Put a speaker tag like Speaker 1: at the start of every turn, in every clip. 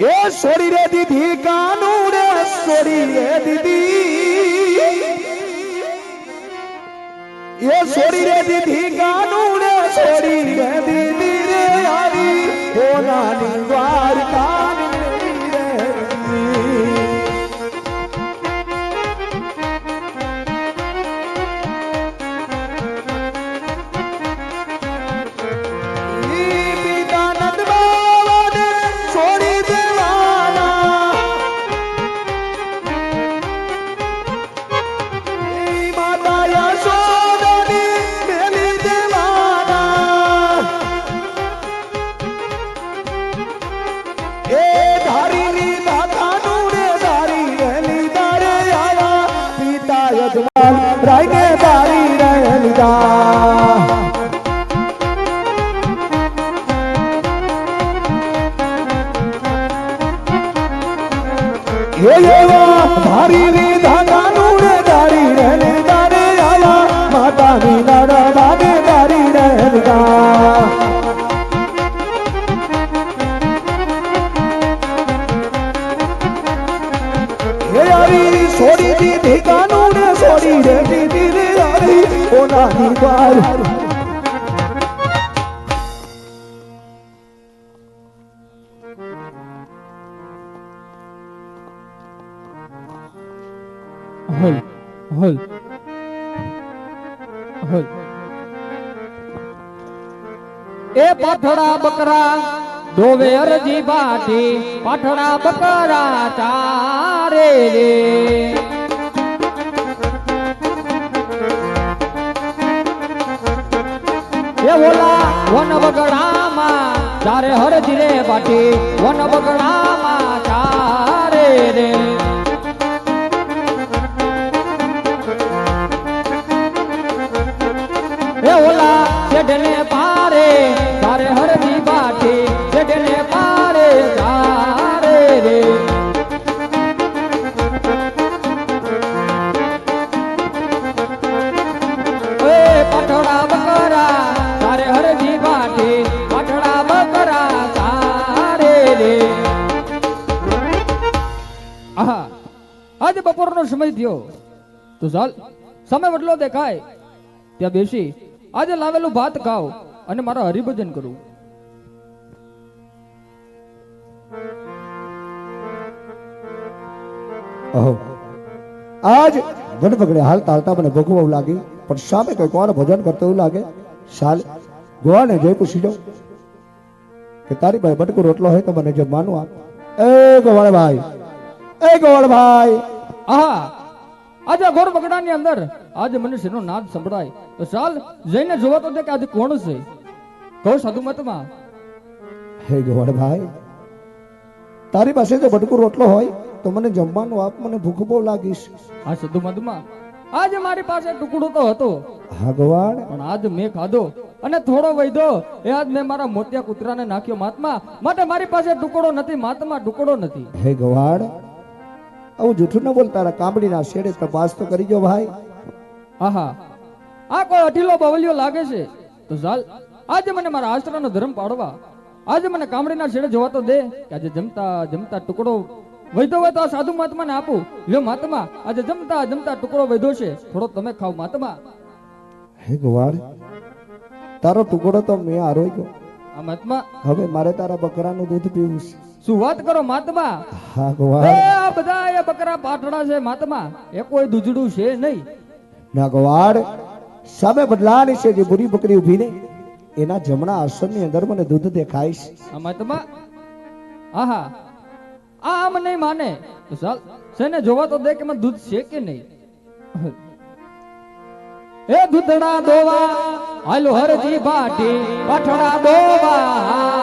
Speaker 1: એ sorry રે દીધી કાનું રે સોરી રે દીદી એ સોરી રે એવા ધારી ની ધાગાનું રે ધારી રહેને તારે આયા. માતાની યારી સોડી રે સોડી રે દીદી રે બાર
Speaker 2: હલ હલ એ પાઠડા બકરા ડોવે અરજી બાટી પાઠડા બકરા ચારે રે. એ ઓલા વન બગડામાં ચારે હરજી રે બાટી, વન બગડામાં ચારે રે. શેઢને પારે, તારે હરની બાટી શેઢને પારે, તારે રે. રે. આહા, આજે બપોરનો સમય થયો. તો ચાલ, સમય વડલો દેખાય. ત્યાં બેસી. આજે લાવેલું ભાત ખાવ અને મારા હરિભજન કરું.
Speaker 1: આજ વન પકડે હાલતા હાલતા મને ભૂખ બહુ લાગી પણ સામે કોઈ કોણ ભજન કરતો એવું લાગે? શાલ ગોવાને જઈ પૂછી જાઉં કે તારી પાસે બટકું રોટલો હોય તો મને જમવાનું આપ એ ગોવાળ ભાઈ એ ગોવાળ ભાઈ
Speaker 2: આહા આજે ઘોર બગડાની અંદર આજે મનુષ્યનો નાદ સંભળાય. તો ચાલ જઈને જોવા તો કે આજે કોણ છે? કહો સાધુ મતમાં
Speaker 1: હે ગોવાળ ભાઈ તારી પાસે જો બટકું રોટલો હોય તો મને જમવાનું આપ મને ભૂખ બહુ લાગીશ.
Speaker 2: હા સાધુ મતમાં આજે મારી પાસે ટુકડો તો હતો.
Speaker 1: હા ગોવાળ.
Speaker 2: પણ આજ મેં ખાધો અને થોડો વૈધો. એ આજ મેં મારા મોતિયા કૂતરાને નાખ્યો મહાત્મા. માટે મારી પાસે ટુકડો નથી મહાત્મા ટુકડો નથી.
Speaker 1: હે ગોવાળ આવું જૂઠું ન બોલ તારા કામડીના શેડે તપાસ તો કરી જો ભાઈ.
Speaker 2: આહા આ કોઈ અઢીલો બવલિયો લાગે છે? તો ચાલ આજે મને મારા આશ્રમનો ધર્મ પાડવા. આજે મને કામડીના છેડે જોવા તો દે કે આજે જમતા જમતા ટુકડો વૈધો હોય તો આ સાધુ મહાત્માને આપું. લ્યો મહાત્મા આજે જમતા જમતા ટુકડો વૈધો છે. થોડો તમે ખાવ મહાત્મા.
Speaker 1: હે ગોવાળ તારો ટુકડો તો મેં આરોગ્યો. ગયો
Speaker 2: મહાત્મા?
Speaker 1: હવે મારે તારા બકરાનું દૂધ પીવું છે.
Speaker 2: શું વાત કરો મહાત્મા? એ આ બધા એ બકરા પાટડા છે મહાત્મા. એ કોઈ દૂધડું છે નહીં.
Speaker 1: ના ગોવાળ. સામે બદલાની છે જે બુરી બકરી ઊભી ને એના જમણા આસનની અંદર મને દૂધ દેખાય છે.
Speaker 2: મહાત્મા? આહા. આ આમ નહીં માને. તો ચાલ સેને જોવા તો દે કે મને દૂધ છે કે નહીં? એ દૂધડા દોવા હાલો હરજી ભાટી પઠડા દોવા.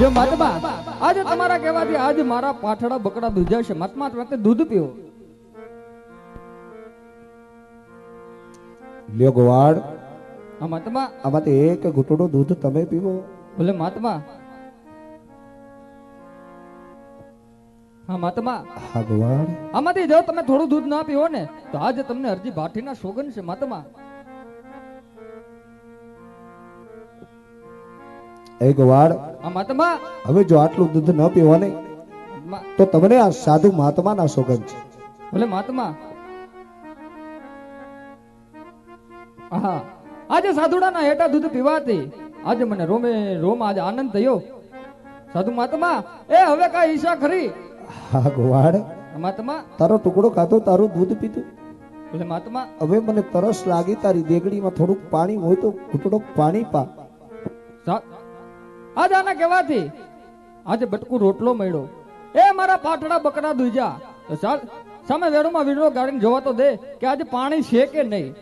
Speaker 2: લ્યો મહાત્મા આજે તમારા કહેવાથી આજ મારા પાઠડા બકડા દૂધ્યા છે. મહાત્મા તમે દૂધ પીઓ.
Speaker 1: લ્યો ગોવાળ.
Speaker 2: આ મહાત્મા.
Speaker 1: આમાંથી એક ઘૂંટડો દૂધ તમે પીવો.
Speaker 2: ભલે મહાત્મા. હા મહાત્મા.
Speaker 1: હા ગોવાળ.
Speaker 2: આમાંથી જો તમે થોડું દૂધ ના પીવો ને તો આજે તમને અરજી ભાઠીના સોગન છે મહાત્મા.
Speaker 1: એ
Speaker 2: વાર
Speaker 1: હવે જો આટલું દૂધ ન પીવો ને તો તમને આ સાધુ મહાત્માના સોગંદ છે.
Speaker 2: ભલે મહાત્મા. હા આજે સાધુડાના હેઠા દૂધ પીવાથી આજે મને રોમે રોમ આજે આનંદ થયો. સાધુ મહાત્મા એ હવે કઈ ઈશા ખરી?
Speaker 1: હા ગોવાડ
Speaker 2: મહાત્મા?
Speaker 1: તારો ટુકડો ખાધો તારું દૂધ પીધું.
Speaker 2: ભલે મહાત્મા.
Speaker 1: હવે મને તરસ લાગી તારી દેગડીમાં થોડુંક પાણી હોય તો ઘૂંટડો પાણી પા.
Speaker 2: આજે આના કહેવાથી આજે બટકુ રોટલો મળ્યો. એ મારા પાટડા બકરા દુજા. ચાલ, સામે વેરુમાં વીડો ગાડીને જોવા તો દે કે આજે પાણી છે કે નહીં.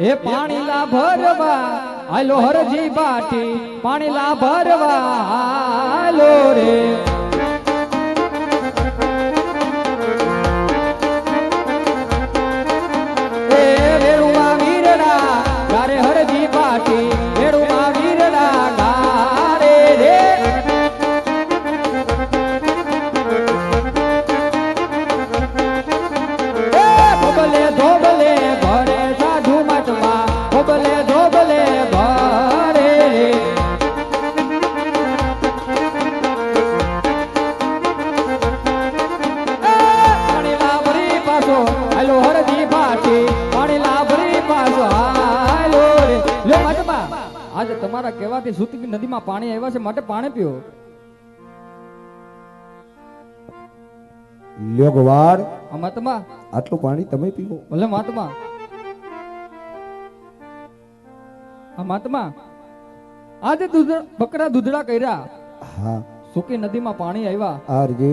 Speaker 2: એ પાણી લા ભરવા આલો હરજી બાટી. પાણી લા ભરવા આલો રે. આજે તમારા કહેવાથી સુતકી નદીમાં પાણી આવ્યા છે માટે પાણી પીઓ.
Speaker 1: લ્યો
Speaker 2: મહાત્મા.
Speaker 1: આટલું પાણી તમે પીવો
Speaker 2: ભલે મહાત્મા. હા મહાત્મા આજે દૂધ બકરા દૂધડા કર્યા.
Speaker 1: હા.
Speaker 2: સુકી નદીમાં પાણી આવ્યા.
Speaker 1: આરજે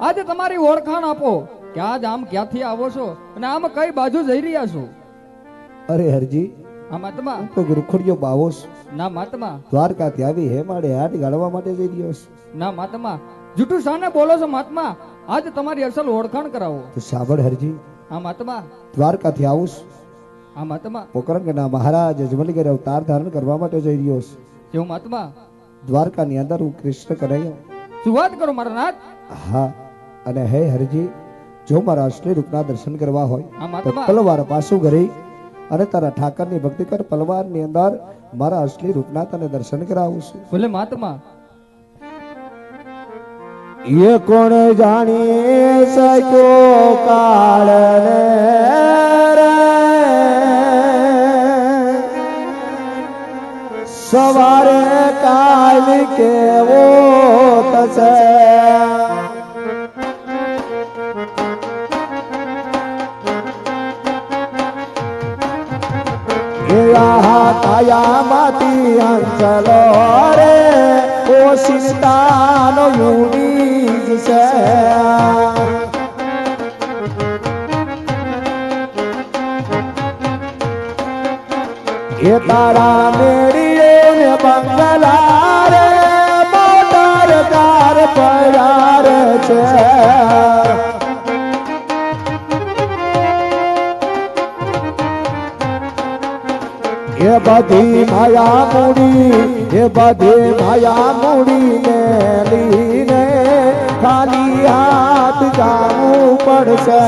Speaker 2: આજે તમારી ઓળખાણ આપો કે આજ આમ ક્યાંથી આવો છો અને આમ કઈ બાજુ જઈ રહ્યા છો?
Speaker 1: અરે હરજી
Speaker 2: આ મહાત્મા.
Speaker 1: હું તો રૂખડીયો બાવોસ
Speaker 2: ના મહાત્મા.
Speaker 1: દ્વારકાથી આવી હેમાડે હાથ ગાળવા માટે જઈ રહ્યો છું.
Speaker 2: ના મહાત્મા. જૂઠું શાને બોલો છો મહાત્મા? આજે તમારી અસલ ઓળખાણ કરાવો.
Speaker 1: તો સાંભળ હરજી.
Speaker 2: આ મહાત્મા.
Speaker 1: દ્વારકાથી આવું છું.
Speaker 2: આ મહાત્મા.
Speaker 1: પોકરણગઢના મહારાજ અજમલગીર અવતાર ધારણ કરવા માટે જઈ રહ્યો છું.
Speaker 2: જેવું મહાત્મા?
Speaker 1: દ્વારકાની અંદર હું કૃષ્ણ કરાયો
Speaker 2: શું વાત કરો મારા નાથ?
Speaker 1: હા અને હે હરજી જો મારા અશ્લી રૂપના દર્શન કરવા હોય તો પલવાર પાછું ઘરે અને તારા ઠાકરની ભક્તિ કર પલવારની અંદર મારા અસલી રૂપના તને દર્શન કરાવું છું.
Speaker 2: ભલે મહાત્મા.
Speaker 1: એ કોણ જાણી શક્યો કાળ સવારે કાલ કેવો થશે? કાયામાંથી અંચલો રે ઓ સિસ્તાનો યુડીજ છે એ તારા મેળીએ ને બંગલા રે મોટર કાર પયાર છે એ બધી માયા મૂડી એ બધી માયા મૂડી ને લીને ખાલી હાથ જાવું પડશે.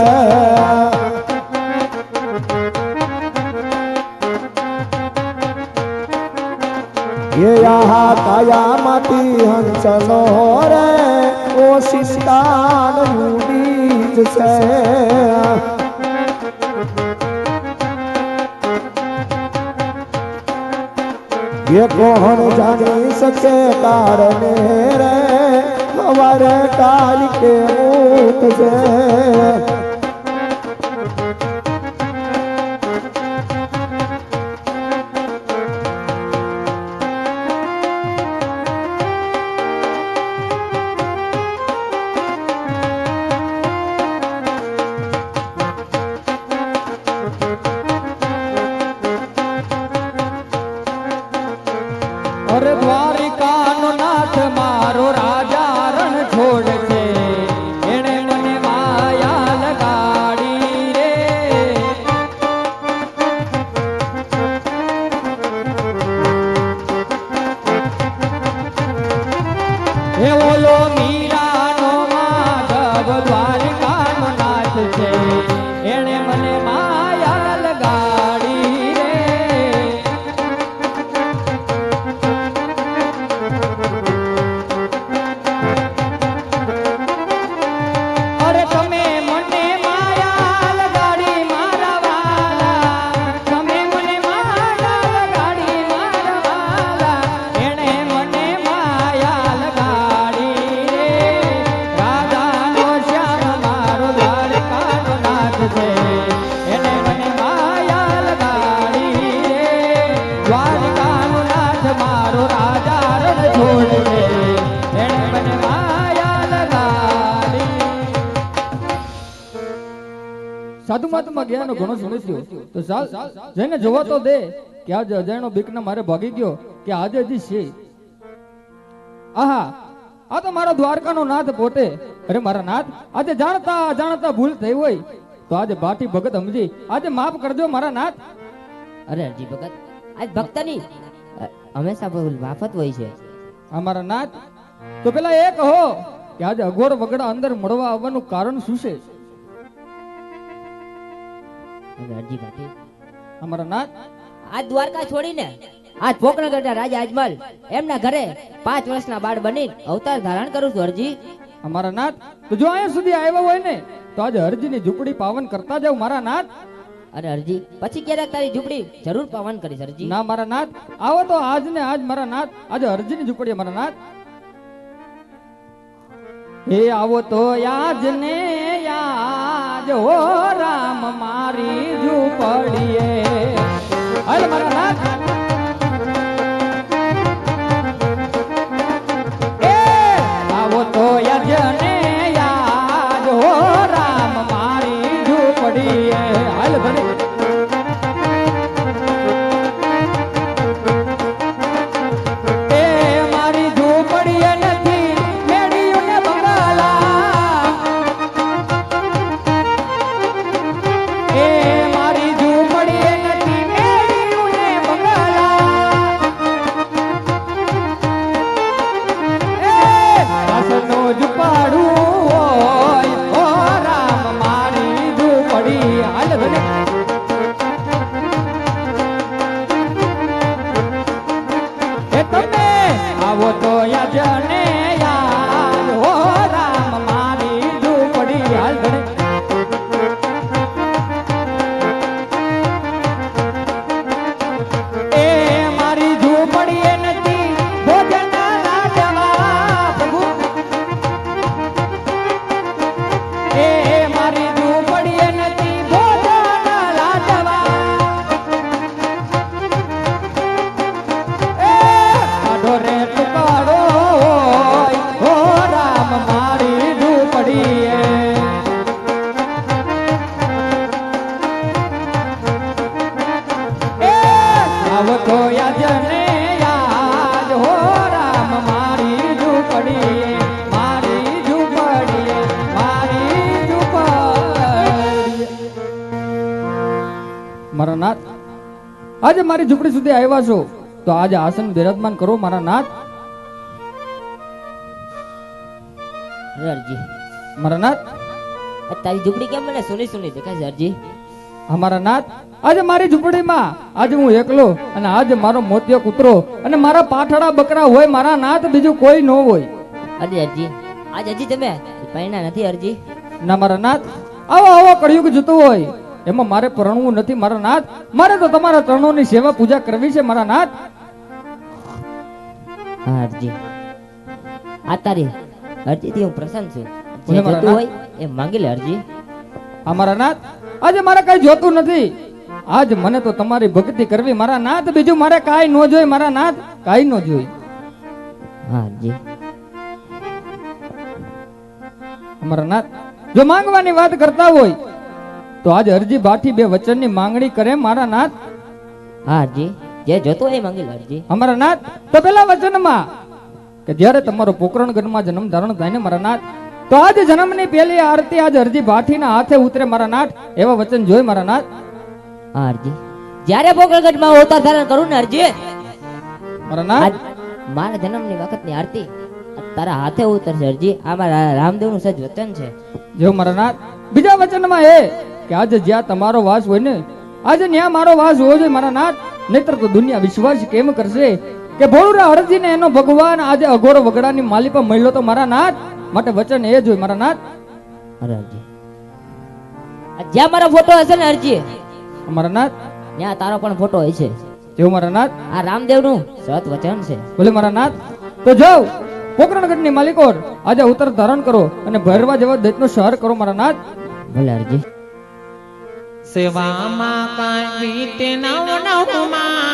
Speaker 1: એ આહા કાયામાંથી હંસનો રે, ઓ સિસ્તાન મૂડી જ એ કોણ જાણી શકે કારણે રે હવારે કાલ કે ઉઠશે
Speaker 2: Wow. સાધુ મહાત્મા ગયાનો ઘણો સુણ્યો તો ચાલ જઈને જોવા તો દે કે આજે અજાણ્યો બીકના મારે ભાગી ગયો કે આજે હજી છે. આહા આ તો મારો દ્વારકાનો નાથ પોતે. અરે મારા નાથ આજે જાણતા જાણતા ભૂલ થઈ હોય. તો આજે બાટી ભગત સમજી આજે માફ કરજો મારા નાથ.
Speaker 3: અરે અરજી ભગત આજ ભક્તની ની હંમેશા ભૂલ માફત હોય છે.
Speaker 2: અમારા નાથ તો પેલા એ કહો કે આજે અઘોર વગડા અંદર મળવા આવવાનું કારણ શું છે?
Speaker 3: અરે અરજી ભાટી
Speaker 2: અમારો નાથ?
Speaker 3: આ દ્વારકા છોડીને. આ પોકરણગઢના રાજા અજમલ. એમના ઘરે પાંચ વર્ષના બાળ બની અવતાર ધારણ કરું છું અરજી.
Speaker 2: અમારા નાથ? તો જો અહીંયા સુધી આવ્યા હોય ને તો આજે અરજીની ઝૂંપડી પાવન કરતા જાવ મારા નાથ.
Speaker 3: અરે અરજી? પછી ક્યારેક તારી ઝૂંપડી જરૂર પાવન કરીશ અરજી.
Speaker 2: ના મારા નાથ. આવો તો આજ ને આજ મારા નાથ. આજે અરજીની ઝૂંપડી મારા નાથ. હે આવો તો આજ ને હો રામ મારી ઝૂંપડીએ હાલ મારા નાથ. આજે મારી ઝૂંપડી સુધી આવ્યા છો તો આજે આસન બિરાજમાન કરો મારા નાથ.
Speaker 3: હરજી
Speaker 2: મારા નાથ?
Speaker 3: તારી ઝૂંપડી કેમ મને સુની સુની દેખાય છે હરજી
Speaker 2: અમારા નાથ. આજે મારી ઝૂંપડીમાં આજે હું એકલો અને આજે મારો મોતિયો કૂતરો અને મારા પાઠડા બકરા હોય મારા નાથ બીજું કોઈ ન હોય.
Speaker 3: અરે અરજી. આજ હજી તમે? પૈણા નથી અરજી?
Speaker 2: ના મારા નાથ. આવો આવો કળિયુગ જતો હોય. એમાં મારે પરણવું નથી મારા નાથ. મારે તો તમારા ચરણોની સેવા પૂજા કરવી છે મારા નાથ.
Speaker 3: હરજી આ તારી હરજીથી હું પ્રસન્ન છું. જે જોતું હોય એ માંગી લે હરજી
Speaker 2: અમારા નાથ. આજે મારે કઈ જોતું નથી. આજ મને તો તમારી ભક્તિ કરવી. મારા નાથ બીજું મારે કાઈ ન જોઈ મારા નાથ. કાઈ ન જોઈ.
Speaker 3: હા હરજી
Speaker 2: અમારા નાથ જો માંગવાની વાત કરતા હોય તો આજ અરજી ભાઠી બે વચનની માંગણી કરે મારા નાથ.
Speaker 3: હા જી જે જોતો એ માંગી લો અરજી.
Speaker 2: અમારા નાથ તો પેલા વચનમાં કે જ્યારે તમારો પોકરણગઢમાં જન્મ ધારણ થાય ને મારા નાથ તો આજ જન્મની પહેલી આરતી આજ અરજી બાઠીના હાથે ઉતરે મારા નાથ એવા વચન જોઈ મારા નાથ.
Speaker 3: હા હરજી જ્યારે પોકળગઢમાં અવતાર ધારણ કરું ને અરજી.
Speaker 2: મારા નાથ?
Speaker 3: મારા જન્મની વખતની આરતી તારા હાથે ઉતરશે અરજી. આ મારા રામદેવનું સજ વચન છે.
Speaker 2: જો મારા નાથ બીજા વચનમાં એ કે આજે જ્યાં તમારો વાસ હોય ને આજે ત્યાં મારો વાસ હોવો જોઈએ મારા નાથ. નહીતર તો દુનિયા વિશ્વાસ કેમ કરશે? કે ભોળુરા હરજીને એનો ભગવાન આજે અઘોરો વગડાની માલી પર મળ્યો તો મારા નાથ. માટે વચન એ જોઈ મારા નાથ.
Speaker 3: અરે હરજી. જ્યાં મારો ફોટો હશે ને હરજી
Speaker 2: મારા નાથ.
Speaker 3: ત્યાં તારો પણ ફોટો હોય છે.
Speaker 2: જેવું મારા નાથ.
Speaker 3: આ રામદેવનું સત વચન છે.
Speaker 2: બોલે મારા નાથ. તો જાઓ પોકરણગઢની માલિકોર આજે ઉત્તર ધારણ કરો અને ભરવા જેવા દૈતનો શહર કરો મારા નાથ.
Speaker 3: ભલે હરજી.
Speaker 4: સેવામાં કાંઈ વીતે નવ નવમાં